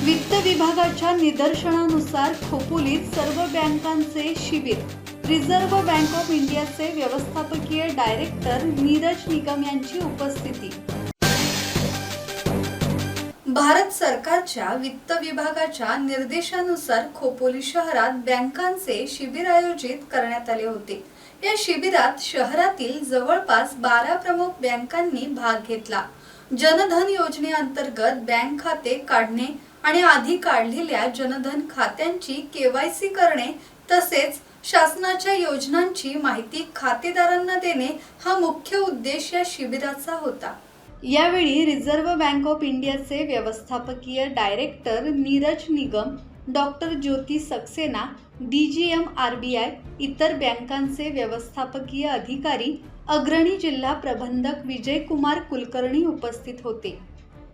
सरकारच्या निदर्शनानुसार खोपोलीत सर्व बँकांचे शिबिर. रिझर्व्ह बँक ऑफ इंडियाचे व्यवस्थापकीय डायरेक्टर नीरज निगम यांची उपस्थिती. भारत सरकारच्या वित्त विभागाच्या निर्देशानुसार खोपोली शहरात बँकांचे शिबिर आयोजित करण्यात आले होते. या शिबिरात शहरातील जवळपास बारा प्रमुख बँकांनी भाग घेतला. जनधन योजनेअंतर्गत बँक खाते काढणे आणि आधी काढलेल्या जनधन खात्यांची केवायसी करणे तसेच शासनाच्या योजनांची माहिती खातेदारांना देणे हा मुख्य उद्देश या शिबिराचा होता. यावेळी रिझर्व्ह बँक ऑफ इंडियाचे व्यवस्थापकीय director Neeraj Nigam doctor Jyoti Saxena D G M R B I इतर बँकांचे व्यवस्थापकीय अधिकारी अग्रणी जिल्हा प्रबंधक विजयकुमार कुलकर्णी उपस्थित होते.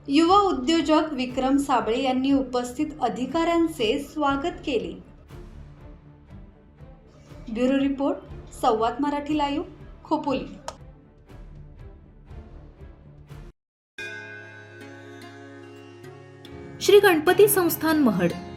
युवा उद्योजक विक्रम साबळे यांनी उपस्थित अधिकाऱ्यांचे स्वागत केले. Bureau report Samvad Marathi live Khopoli. Shri Ganpati संस्थान महड.